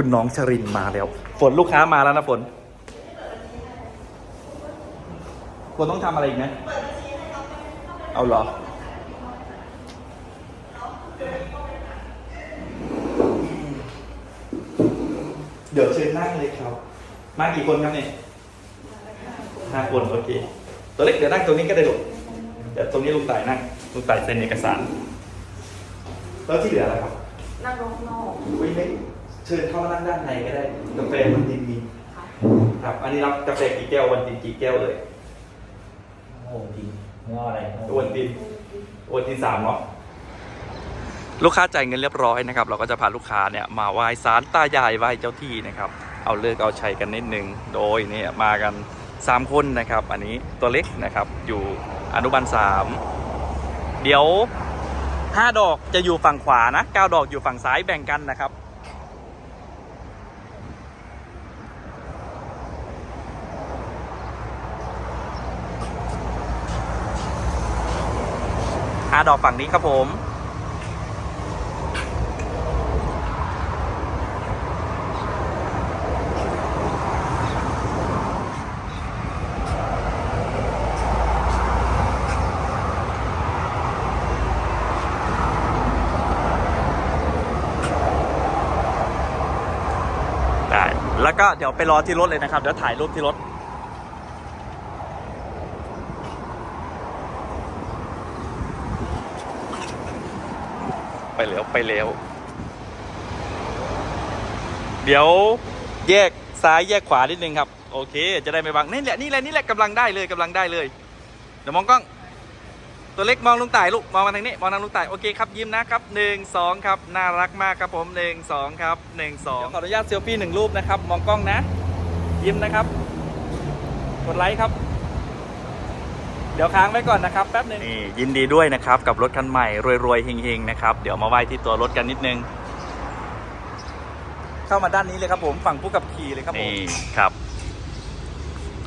คุณน้องชรินมาแล้ว ฝนลูกค้ามาแล้วนะฝนฝนต้องทำอะไรอีกไหมเอาเหรอ เดี๋ยวเชิญนั่งเลยครับ มากี่คนครับเนี่ยห้าคนโอเค ตัวเล็กเดี๋ยวนั่งตรงนี้ก็ได้ลูกเดี๋ยวตรงนี้ลุงต่ายนั่งลุงต่ายเซ็นเอกสาร แล้วที่เหลืออะไรครับ นั่งรถนอกไม่ไม่ เชิญเข้ามานั่งด้านในก็ได้ กาแฟมันดีมีค่ะครับ อันนี้รับกาแฟกี่แก้ววันตินกี่แก้วเลยโอ้ดีงออะไรวันตินวันตินสามเนาะลูกค้าจ่ายเงินเรียบร้อยนะครับ เราก็จะพาลูกค้าเนี่ยมาไหว้ศาลตายายไหว้เจ้าที่นะครับ เอาเลิกเอาชัยกันนิดนึง โดยเนี่ยมากัน 3 คนนะครับ อันนี้ตัวเล็กนะครับอยู่อนุบาล3เดี๋ยว 5 ดอกจะอยู่ฝั่งขวานะ 9 ดอกอยู่ฝั่งซ้ายแบ่งกันนะครับ หาดอกฝั่งนี้ครับผมได้แล้วก็เดี๋ยวไปรอที่รถเลยนะครับ เดี๋ยวถ่ายรูปที่รถ ไปแล้วไปแล้ว เดี๋ยวแยกซ้ายแยกขวานิดนึงครับ โอเค จะได้ไม่บังนี่แหละนี่แหละนี่แหละกำลังได้เลยกำลังได้เลย เดี๋ยวมองกล้อง ตัวเล็กมองลุงต่ายลูกมองมาทางนี้มองทางลุงต่ายโอเคครับยิ้มนะครับหนึ่งสองครับน่ารักมากครับผมหนึ่งสองครับหนึ่งสองขออนุญาตเซลฟี่หนึ่งรูปนะครับ มองกล้องนะ ยิ้มนะครับ กดไลค์ครับ เดี๋ยวค้างไว้ก่อนนะครับแป๊บหนึงนี่ยินดีด้วยนะครับกับรถคันใหม่รวยๆเฮงๆนะครับเดี๋ยวมาไหว้ที่ตัวรถกันนิดนึง เข้ามาด้านนี้เลยครับผมฝั่งผู้ขับขี่เลยครับผมนี่ครับ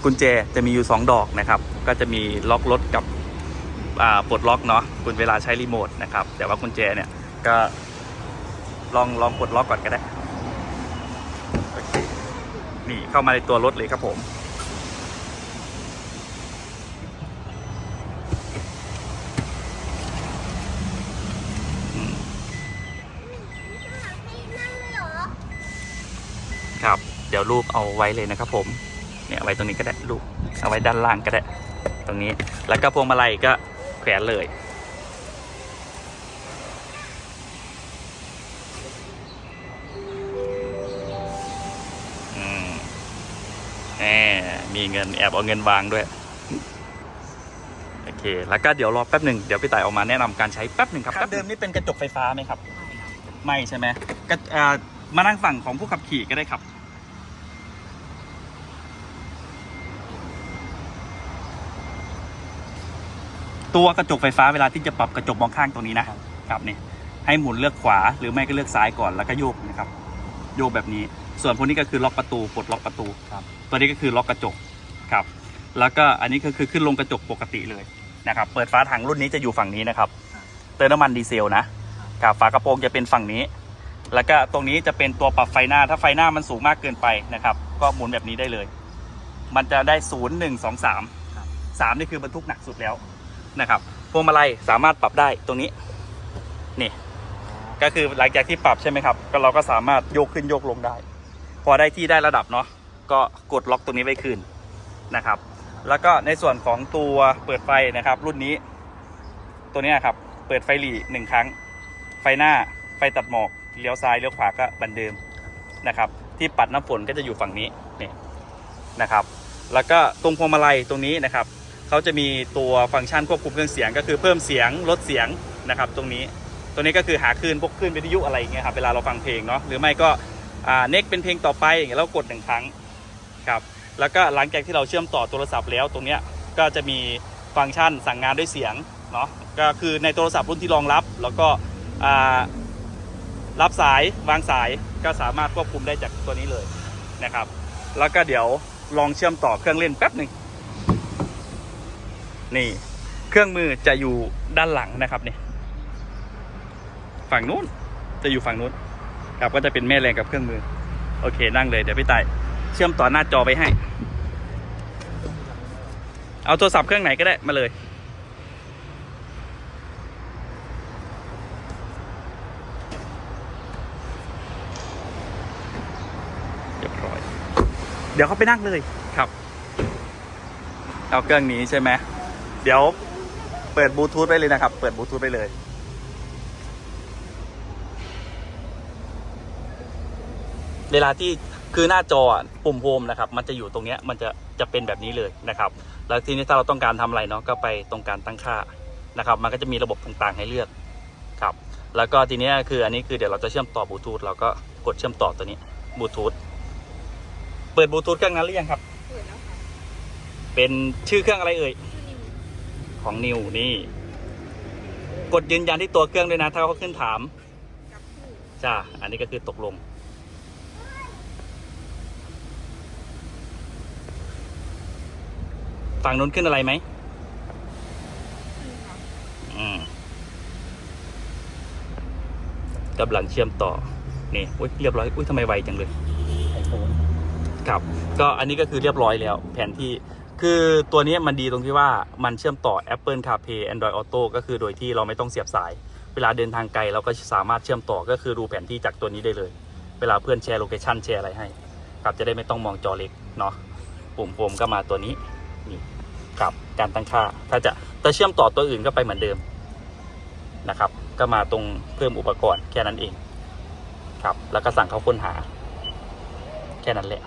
กุญแจจะมีอยู่ 2 ดอกนะครับ ก็จะมีล็อกรถกับอ่าปลดล็อกเนาะคุณเวลาใช้รีโมทนะครับแต่ว่ากุญแจเนี่ยก็ลองลองปลดล็อกก่อนก็ได้โอเคนี่เข้ามาในตัวรถเลยครับผม เดี๋ยวรูปเอาไว้เลยนะครับ ผมเนี่ยเอาไว้ตรงนี้ก็ได้รูปเอาไว้ด้านล่างก็ได้ ตรงนี้แล้วก็พวงมาลัยก็แขวนเลย อืมแหมมีเงินแอบเอาเงินวางด้วยโอเค แล้วก็เดี๋ยวรอแป๊บหนึ่งเดี๋ยวพี่ต่ายออกมาแนะนำการใช้แป๊บหนึ่งครับเดิมนี่เป็นกระจกไฟฟ้าไหมครับ ไม่ใช่ไหมก็เอ่อมานั่งฝั่งของผู้ขับขี่ก็ได้ครับ ตัวกระจกไฟฟ้าเวลาที่จะปรับกระจกมองข้างตรงนี้นะครับครับนี่ให้หมุนเลือกขวาหรือไม่ก็เลือกซ้ายก่อนแล้วก็โยกนะครับ โยกแบบนี้ ส่วนพวกนี้ก็คือล็อกประตูปลดล็อกประตูครับตัวนี้ก็คือล็อกกระจกครับ แล้วก็อันนี้ก็คือขึ้นลงกระจกปกติเลยนะครับ เปิดฝาถังรุ่นนี้จะอยู่ฝั่งนี้นะครับ เติมน้ำมันดีเซลนะครับฝากระโปรงจะเป็นฝั่งนี้ แล้วก็ตรงนี้จะเป็นตัวปรับไฟหน้า ถ้าไฟหน้ามันสูงมากเกินไปนะครับ ก็หมุนแบบนี้ได้เลย มันจะได้ศูนย์หนึ่งสองสามสามนี่คือบรรทุกหนักสุดแล้ว นะครับพวงมาลัยสามารถปรับได้ตรงนี้นี่ก็คือหลังจากที่ปรับใช่ไหมครับ ก็เราก็สามารถโยกขึ้นโยกลงได้ พอได้ที่ได้ระดับเนาะก็กดล็อกตรงนี้ไว้คืนนะครับ แล้วก็ในส่วนของตัวเปิดไฟนะครับ รุ่นนี้ ตัวนี้ครับ เปิดไฟหลีหนึ่งครั้ง ไฟหน้าไฟตัดหมอกเลี้ยวซ้ายเลี้ยวขวาก็บันเดิมนะครับ ที่ปัดน้ำฝนก็จะอยู่ฝั่งนี้นี่นะครับ แล้วก็ตรงพวงมาลัยตรงนี้นะครับ เขาจะมีตัวฟังก์ชันควบคุมเครื่องเสียง ก็คือเพิ่มเสียงลดเสียงนะครับ ตรงนี้ตัวนี้ก็คือหาคลื่นพวกคลื่นวิทยุอะไรอย่างเงี้ยครับเวลาเราฟังเพลงเนาะหรือไม่ก็เน็กเป็นเพลงต่อไปอย่างเงี้ยเรากดหนึ่งครั้งครับแล้วก็หลังจากที่เราเชื่อมต่อโทรศัพท์แล้วตรงเนี้ยก็จะมีฟังก์ชันสั่งงานด้วยเสียงเนาะก็คือในโทรศัพท์รุ่นที่รองรับ แล้วก็รับสายวางสายก็สามารถควบคุมได้จากตัวนี้เลยนะครับ แล้วก็เดี๋ยวลองเชื่อมต่อเครื่องเล่นแป๊บหนึ่ง นี่ เครื่องมือจะอยู่ด้านหลังนะครับนี่ฝั่งนู้นจะอยู่ฝั่งนู้นครับก็จะเป็นแม่แรงกับเครื่องมือ โอเคนั่งเลยเดี๋ยวพี่ต่ายเชื่อมต่อหน้าจอไปให้ เอาโทรศัพท์เครื่องไหนก็ได้มาเลย เรียบร้อย เดี๋ยวเขาไปนั่งเลยครับ เอาเครื่องนี้ใช่ไหม เดี๋ยวเปิดบลูทูธไปเลยนะครับ เปิดบลูทูธไปเลย เวลาที่คือหน้าจออะปุ่มโฮมนะครับ มันจะอยู่ตรงเนี้ยมันจะจะเป็นแบบนี้เลยนะครับ แล้วทีนี้ถ้าเราต้องการทำอะไรเนาะก็ไปตรงการตั้งค่านะครับ มันก็จะมีระบบต่างๆให้เลือกครับ แล้วก็ทีเนี้ยคืออันนี้คือเดี๋ยวเราจะเชื่อมต่อบลูทูธเราก็กดเชื่อมต่อตัวนี้บลูทูธเปิดบลูทูธเครื่องนั้นหรือยังครับ เปิดแล้วค่ะ เป็นชื่อเครื่องอะไรเอ่ย ชื่อนิว ของนิวนี่ กดยืนยันที่ตัวเครื่องด้วยนะ ถ้าเขาขึ้นถามกับคู่จ้าอันนี้ก็คือตกลง ฝั่งนู้นขึ้นอะไรไหมคือค่ะอืมกำลังเชื่อมต่อ นี่อุ้ยเรียบร้อย อุ้ยทำไมไวจังเลยไอโฟนครับ ก็อันนี้ก็คือเรียบร้อยแล้ว แผนที่ คือตัวนี้มันดีตรงที่ว่ามันเชื่อมต่อ Apple CarPlay Android Auto ก็คือโดยที่เราไม่ต้องเสียบสาย เวลาเดินทางไกลเราก็สามารถเชื่อมต่อก็คือดูแผนที่จากตัวนี้ได้เลย เวลาเพื่อนแชร์โลเคชันแชร์อะไรให้ครับจะได้ไม่ต้องมองจอเล็กเนาะปุ่มโฟมก็มาตัวนี้นี่ครับการตั้งค่า ถ้าจะจะเชื่อมต่อตัวอื่นก็ไปเหมือนเดิมนะครับ ก็มาตรงเพิ่มอุปกรณ์แค่นั้นเองครับ แล้วก็สั่งเขาค้นหา แค่นั้นแหละ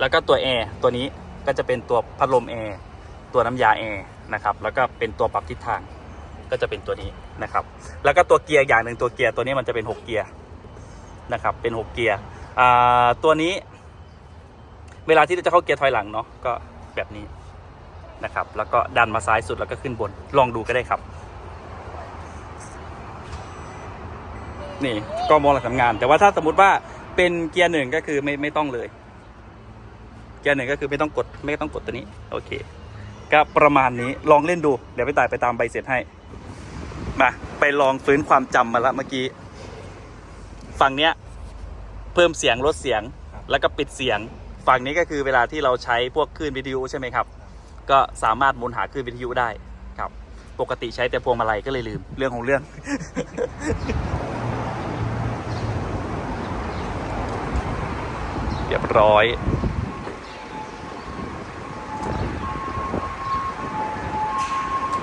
แล้วก็ตัวแอร์ตัวนี้ ก็จะเป็นตัวพัดลมแอร์ตัวน้ำยาแอร์นะครับแล้วก็เป็นตัวปรับทิศทางก็จะเป็นตัวนี้นะครับ แล้วก็ตัวเกียร์อย่างหนึ่งตัวเกียร์ตัวนี้มันจะเป็นหกเกียร์นะครับเป็นหกเกียร์ตัวนี้ เวลาที่จะเข้าเกียร์ถอยหลังเนาะก็แบบนี้นะครับ แล้วก็ดันมาซ้ายสุดแล้วก็ขึ้นบนลองดูก็ได้ครับ นี่ก็มองหลักทำงาน แต่ว่าถ้าสมมติว่าเป็นเกียร์หนึ่งก็คือไม่ไม่ต้องเลย เกียร์หนึ่งก็คือไม่ต้องกดไม่ต้องกดตัวนี้โอเค ก็ประมาณนี้ลองเล่นดู เดี๋ยวไปตายไปตามใบเสร็จให้ มาไปลองฟื้นความจำมาละเมื่อกี้ฝั่งเนี้ยเพิ่มเสียงลดเสียงแล้วก็ปิดเสียง ฝั่งนี้ก็คือเวลาที่เราใช้พวกคลื่นวิทยุใช่ไหมครับ ก็สามารถหมุนหาคลื่นวิทยุได้ครับ ปกติใช้แต่พวงมาลัยก็เลยลืมเรื่องของเรื่องเรียบร้อย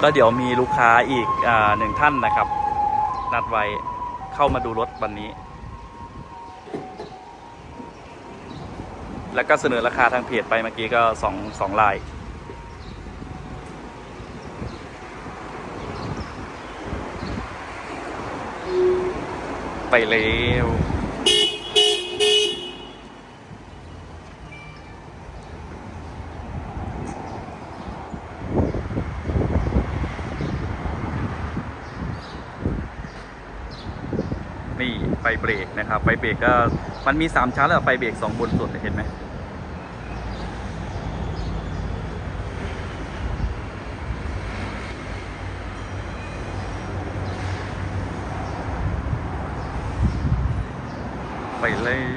ก็เดี๋ยวมีลูกค้าอีกอหนึ่งท่านนะครับ นัดไว้เข้ามาดูรถวันนี้ แล้วก็เสนอราคาทางเพจไปเมื่อกี้ก็สองสองลายไปแล้วนี่ไฟเบรกนะครับ ไฟเบรกก็มันมี 3 ชั้นแล้วไฟเบรก2 บนสุดเห็นไหมไปเลย